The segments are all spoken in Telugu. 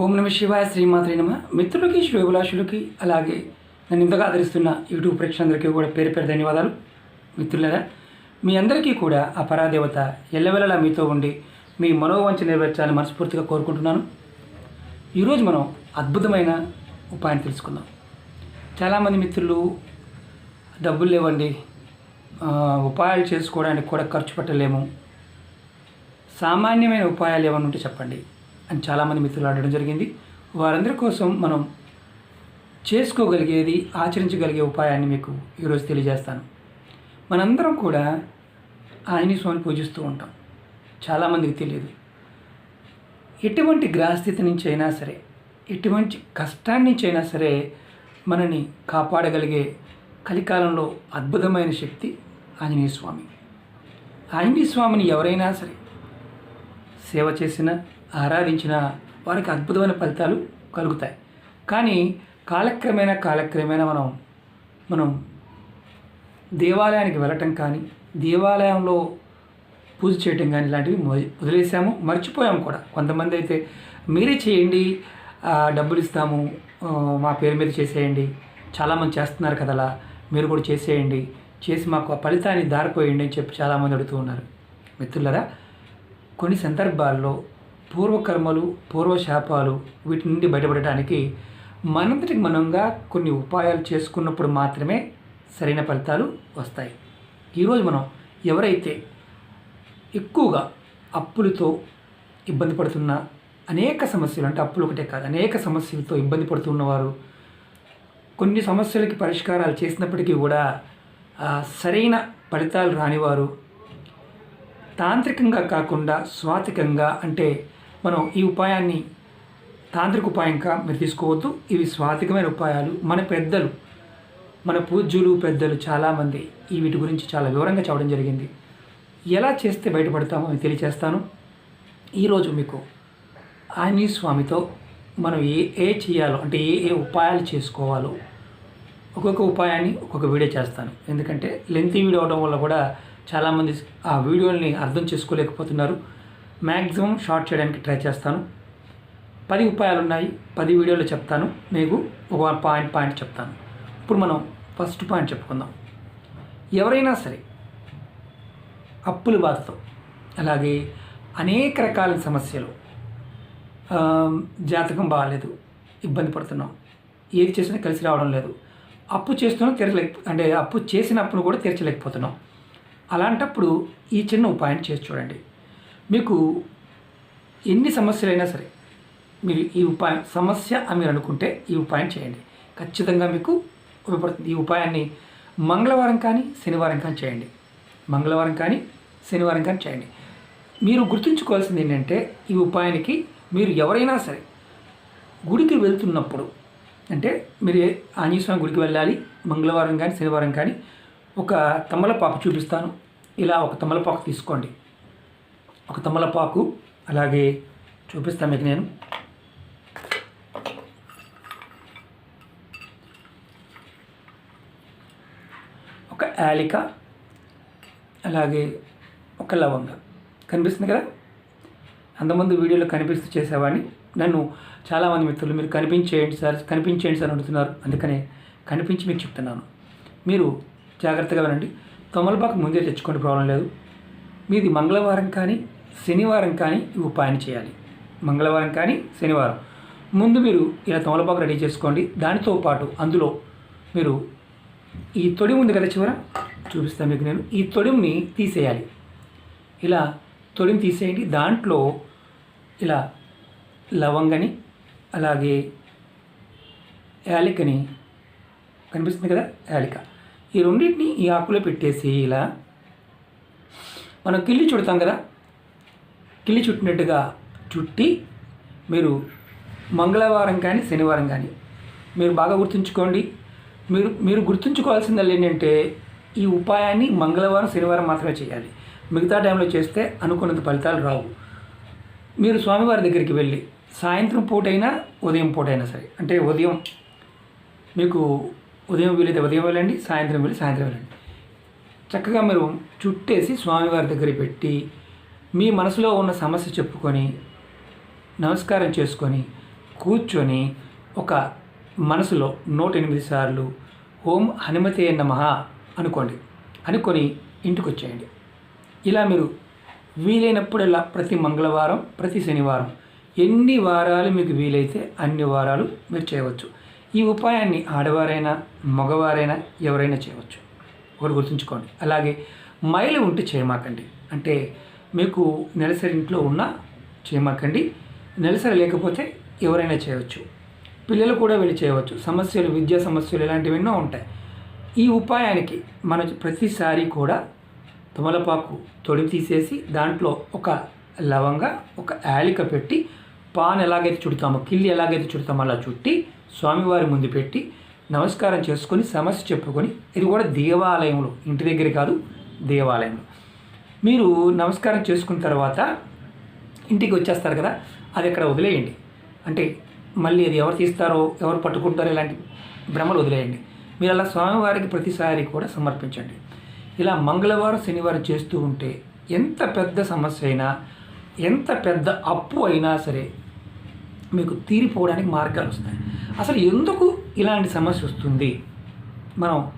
ఓం నమ శివాయ శ్రీమాత్రి నమ. మిత్రులకి శ్రేభిలాషులకి అలాగే నన్ను ఇంతగా ఆదరిస్తున్న యూట్యూబ్ ప్రేక్షకులందరికీ కూడా పేరు పేరు ధన్యవాదాలు. మిత్రులరా మీ అందరికీ కూడా ఆ పరాదేవత ఎల్లవెల్లలా మీతో ఉండి మీ మనోవంచ నెరవేర్చాలని మనస్ఫూర్తిగా కోరుకుంటున్నాను. ఈరోజు మనం అద్భుతమైన ఉపాయాన్ని తెలుసుకుందాం. చాలామంది మిత్రులు డబ్బులు లేవండి ఉపాయాలు చేసుకోవడానికి కూడా ఖర్చు పెట్టలేము. సామాన్యమైన ఉపాయాలు ఏమైనా ఉంటే చెప్పండి. అండ్ చాలామంది మిత్రులు అడగడం జరిగింది. వారందరి కోసం మనం చేసుకోగలిగేది ఆచరించగలిగే ఉపాయాన్ని మీకు ఈరోజు తెలియజేస్తాను. మనందరం కూడా ఆయని స్వామిని పూజిస్తూ ఉంటాం. చాలామందికి తెలియదు. ఎటువంటి గ్రహస్థితి నుంచి అయినా సరే ఎటువంటి కష్టాన్ని నుంచి అయినా సరే మనని కాపాడగలిగే కలికాలంలో అద్భుతమైన శక్తి ఆంజనేయ స్వామి. ఆంజనేయ స్వామిని ఎవరైనా సరే సేవ చేసినా ఆరాధించిన వారికి అద్భుతమైన ఫలితాలు కలుగుతాయి. కానీ కాలక్రమేణా కాలక్రమేణా మనం మనం దేవాలయానికి వెళ్ళటం కానీ దేవాలయంలో పూజ చేయటం కానీ ఇలాంటివి వదిలేసాము మర్చిపోయాము కూడా. కొంతమంది అయితే మీరే చేయండి డబ్బులు ఇస్తాము మా పేరు మీద చేసేయండి చాలామంది చేస్తున్నారు కదలా మీరు కూడా చేసేయండి చేసి మాకు ఆ ఫలితాన్ని దారిపోయండి అని చెప్పి చాలామంది అడుగుతూ ఉన్నారు. మిత్రులరా కొన్ని సందర్భాల్లో పూర్వకర్మలు పూర్వశాపాలు వీటి నుండి బయటపడటానికి మనంతటికి మనంగా కొన్ని ఉపాయాలు చేసుకున్నప్పుడు మాత్రమే సరైన ఫలితాలు వస్తాయి. ఈరోజు మనం ఎవరైతే ఎక్కువగా అప్పులతో ఇబ్బంది పడుతున్న అనేక సమస్యలు అంటే అప్పులు ఒకటే కాదు అనేక సమస్యలతో ఇబ్బంది పడుతున్నవారు కొన్ని సమస్యలకి పరిష్కారాలు చేసినప్పటికీ కూడా సరైన ఫలితాలు రానివారు తాంత్రికంగా కాకుండా స్వాతికంగా అంటే మనం ఈ ఉపాయాన్ని తాంత్రిక ఉపాయంగా మీరు తీసుకోవద్దు. ఇవి స్వాతికమైన ఉపాయాలు. మన పెద్దలు మన పూజ్యులు పెద్దలు చాలామంది ఈ వీటి గురించి చాలా వివరంగా చెప్పడం జరిగింది. ఎలా చేస్తే బయటపడతామో అని తెలియచేస్తాను. ఈరోజు మీకు ఆంజనేయ స్వామితో మనం ఏ ఏ చేయాలో అంటే ఏ ఏ ఉపాయాలు చేసుకోవాలో ఒక్కొక్క ఉపాయాన్ని ఒక్కొక్క వీడియో చేస్తాను. ఎందుకంటే లెంతీ వీడియో అవడం వల్ల కూడా చాలామంది ఆ వీడియోని అర్థం చేసుకోలేకపోతున్నారు. మ్యాక్సిమం షార్ట్ చేయడానికి ట్రై చేస్తాను. పది ఉపాయాలు ఉన్నాయి పది వీడియోలు చెప్తాను. మీకు ఒక పాయింట్ పాయింట్ చెప్తాను. ఇప్పుడు మనం ఫస్ట్ పాయింట్ చెప్పుకుందాం. ఎవరైనా సరే అప్పులు బాధతో అలాగే అనేక రకాల సమస్యలు జాతకం బాగాలేదు ఇబ్బంది పడుతున్నాం ఏది చేసినా కలిసి రావడం లేదు అప్పు చేస్తున్నాం తీరలేక అంటే అప్పు చేసిన అప్పును కూడా తీర్చలేకపోతున్నాం. అలాంటప్పుడు ఈ చిన్న ఉపాయం చేసి చూడండి. మీకు ఎన్ని సమస్యలైనా సరే మీరు ఈ ఉపాయం సమస్య అని మీరు అనుకుంటే ఈ ఉపాయం చేయండి. ఖచ్చితంగా మీకు ఉపయోగపడుతుంది. ఈ ఉపాయాన్ని మంగళవారం కానీ శనివారం కానీ చేయండి. మంగళవారం కానీ శనివారం కానీ చేయండి. మీరు గుర్తుంచుకోవాల్సింది ఏంటంటే ఈ ఉపాయానికి మీరు ఎవరైనా సరే గుడికి వెళ్తున్నప్పుడు అంటే మీరు ఆంజనేయస్వామి గుడికి వెళ్ళాలి మంగళవారం కానీ శనివారం కానీ ఒక తమలపాకు చూపిస్తాను. ఇలా ఒక తమలపాకు తీసుకోండి. ఒక తమలపాకు అలాగే చూపిస్తాను మీకు నేను. ఒక యాలిక అలాగే ఒక లవంగ. కనిపిస్తుంది కదా? అంతమంది వీడియోలో కనిపిస్తూ చేసేవాడిని. నన్ను చాలామంది మిత్రులు మీరు కనిపించేయండి సార్ కనిపించేయండి సార్ అంటున్నారు అందుకనే కనిపించి మీకు చెప్తున్నాను. మీరు జాగ్రత్తగా వినండి. తమలపాకు ముందే తెచ్చుకోండి ప్రాబ్లం లేదు. మీది మంగళవారం కానీ శనివారం కానీ ఈ ఉపాయాన్ని చేయాలి. మంగళవారం కానీ శనివారం. ముందు మీరు ఇలా తమలపాకు రెడీ చేసుకోండి. దానితో పాటు అందులో మీరు ఈ తొడి ఉంది కదా చివర? చూపిస్తాను మీకు నేను. ఈ తొడిని తీసేయాలి. ఇలా తొడిని తీసేయండి. దాంట్లో ఇలా లవంగని అలాగే యాలికని కనిపిస్తుంది కదా? యాలిక. ఈ రెండింటిని ఈ ఆకులో పెట్టేసి ఇలా మనం కిల్లి చుడతాం కదా? కిల్లి చుట్టినట్టుగా చుట్టి మీరు మంగళవారం కానీ శనివారం కానీ మీరు బాగా గుర్తుంచుకోండి. మీరు మీరు గుర్తుంచుకోవాల్సిందల్లా ఏంటంటే ఈ ఉపాయాన్ని మంగళవారం శనివారం మాత్రమే చేయాలి. మిగతా టైంలో చేస్తే అనుకున్నంత ఫలితాలు రావు. మీరు స్వామివారి దగ్గరికి వెళ్ళి సాయంత్రం పూటైనా ఉదయం పూటైనా సరే అంటే ఉదయం మీకు ఉదయం వీలైతే ఉదయం వెళ్ళండి సాయంత్రం వెళ్ళి సాయంత్రం వెళ్ళండి. చక్కగా మీరు చుట్టేసి స్వామివారి దగ్గర పెట్టి మీ మనసులో ఉన్న సమస్య చెప్పుకొని నమస్కారం చేసుకొని కూర్చొని ఒక మనసులో నూట ఎనిమిది సార్లు ఓం హనుమతే నమ అనుకోండి. అనుకొని ఇంటికి వచ్చేయండి ఇలా మీరు వీలైనప్పుడల్లా ప్రతి మంగళవారం ప్రతి శనివారం ఎన్ని వారాలు మీకు వీలైతే అన్ని వారాలు మీరు చేయవచ్చు. ఈ ఉపాయాన్ని ఆడవారైనా మగవారైనా ఎవరైనా చేయవచ్చు. ఒకటి గుర్తుంచుకోండి. అలాగే మైలు ఉంటే చేయమాకండి. అంటే మీకు నెలసరి ఇంట్లో ఉన్న చేయమాకండి. నెలసరి లేకపోతే ఎవరైనా చేయవచ్చు. పిల్లలు కూడా వెళ్ళి చేయవచ్చు. సమస్యలు విద్యా సమస్యలు ఇలాంటివి ఎన్నో ఉంటాయి. ఈ ఉపాయానికి మన ప్రతిసారి కూడా తమలపాకు తొడి తీసేసి దాంట్లో ఒక లవంగా ఒక యాలిక పెట్టి పాన్ ఎలాగైతే చుడతామో కిల్లి ఎలాగైతే చుడతామో అలా చుట్టి స్వామివారి ముందు పెట్టి నమస్కారం చేసుకొని సమస్య చెప్పుకొని ఇది కూడా దేవాలయంలో ఇంటి దగ్గర కాదు దేవాలయంలో. మీరు నమస్కారం చేసుకున్న తర్వాత ఇంటికి వచ్చేస్తారు కదా అది అక్కడ వదిలేయండి. అంటే మళ్ళీ అది ఎవరు తీస్తారో ఎవరు పట్టుకుంటారో ఇలాంటి భ్రమలు వదిలేయండి. మీరు అలా స్వామివారికి ప్రతిసారి కూడా సమర్పించండి. ఇలా మంగళవారం శనివారం చేస్తూ ఉంటే ఎంత పెద్ద సమస్య అయినా ఎంత పెద్ద అప్పు అయినా సరే మీకు తీరిపోవడానికి మార్గాలు వస్తాయి. అసలు ఎందుకు ఇలాంటి సమస్య వస్తుంది? మనం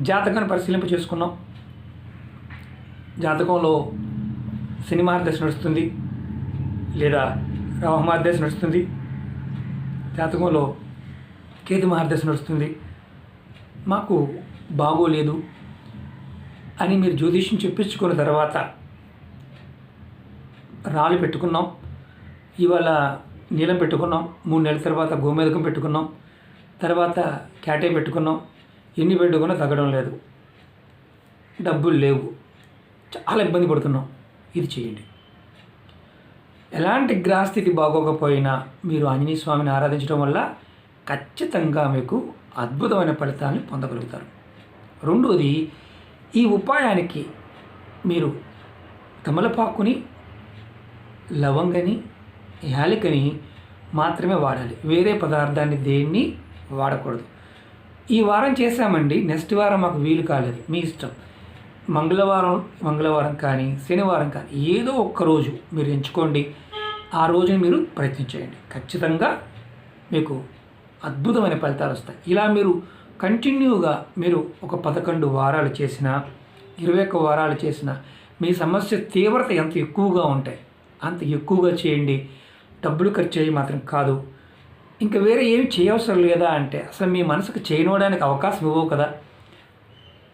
జాతకాన్ని పరిశీలింప చేసుకున్నాం. జాతకంలో శని మార్గదర్శ నడుస్తుంది లేదా రాహు మార్గదర్శ నడుస్తుంది. జాతకంలో కేతు మార్గదర్శ నడుస్తుంది. మాకు బాగోలేదు అని మీరు జ్యోతిష్యం చెప్పించుకున్న తర్వాత రాళ్ళు పెట్టుకున్నాం. ఇవాళ నీలం పెట్టుకున్నాం. మూడు నెలల తర్వాత గోమేదకం పెట్టుకున్నాం. తర్వాత క్యాటే పెట్టుకున్నాం. ఎన్ని పెట్టుకున్నా తగ్గడం లేదు. డబ్బులు లేవు. చాలా ఇబ్బంది పడుతున్నాం. ఇది చేయండి. ఎలాంటి గ్రహస్థితి బాగోకపోయినా మీరు ఆంజనేయ స్వామిని ఆరాధించడం వల్ల ఖచ్చితంగా మీకు అద్భుతమైన ఫలితాన్ని పొందగలుగుతారు. రెండోది ఈ ఉపాయానికి మీరు తమలపాకుని లవంగని యాలికని మాత్రమే వాడాలి. వేరే పదార్థాన్ని దేన్ని వాడకూడదు. ఈ వారం చేశామండి. నెక్స్ట్ వారం మాకు వీలు కాలేదు. మీ ఇష్టం. మంగళవారం మంగళవారం కానీ శనివారం కానీ ఏదో ఒక్క రోజు మీరు ఎంచుకోండి. ఆ రోజుని మీరు ప్రయత్నించేయండి ఖచ్చితంగా మీకు అద్భుతమైన ఫలితాలు వస్తాయి. ఇలా మీరు కంటిన్యూగా మీరు ఒక పదకొండు వారాలు చేసిన ఇరవై ఒక్క వారాలు చేసిన మీ సమస్య తీవ్రత ఎంత ఎక్కువగా ఉంటాయి అంత ఎక్కువగా చేయండి. డబ్బులు ఖర్చు చేయి మాత్రం కాదు. ఇంకా వేరే ఏమి చేయవసరం లేదా అంటే అసలు మీ మనసుకు చేయనోడానికి అవకాశం ఇవ్వవు కదా.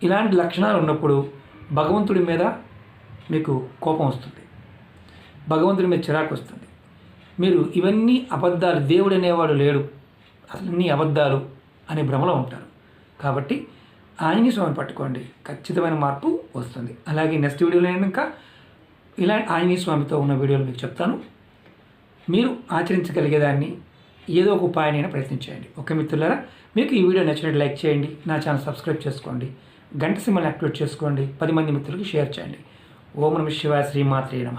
ఇలాంటి లక్షణాలు ఉన్నప్పుడు భగవంతుడి మీద మీకు కోపం వస్తుంది. భగవంతుడి మీద చిరాకు వస్తుంది. మీరు ఇవన్నీ అబద్ధాలు దేవుడు అనేవాడు లేడు. అసలు అన్నీ అబద్ధాలు అనే భ్రమలో ఉంటారు. కాబట్టి ఆంజనేయ స్వామి పట్టుకోండి. ఖచ్చితమైన మార్పు వస్తుంది. అలాగే నెక్స్ట్ వీడియోలో నేను ఇంకా ఇలా ఆంజనేయ స్వామితో ఉన్న వీడియోలు మీకు చెప్తాను. మీరు ఆచరించగలిగేదాన్ని ఏదో ఒక ఉపాయాన్ని ప్రయత్నించండి ఓకే మిత్రులారా? మీకు ఈ వీడియో నచ్చినట్టు లైక్ చేయండి. నా ఛానల్ సబ్స్క్రైబ్ చేసుకోండి. గంట సింబల్ యాక్టివేట్ చేసుకోండి. పది మంది మిత్రులకు షేర్ చేయండి. ఓం నమ శివాయ శ్రీమాత్రే నమ.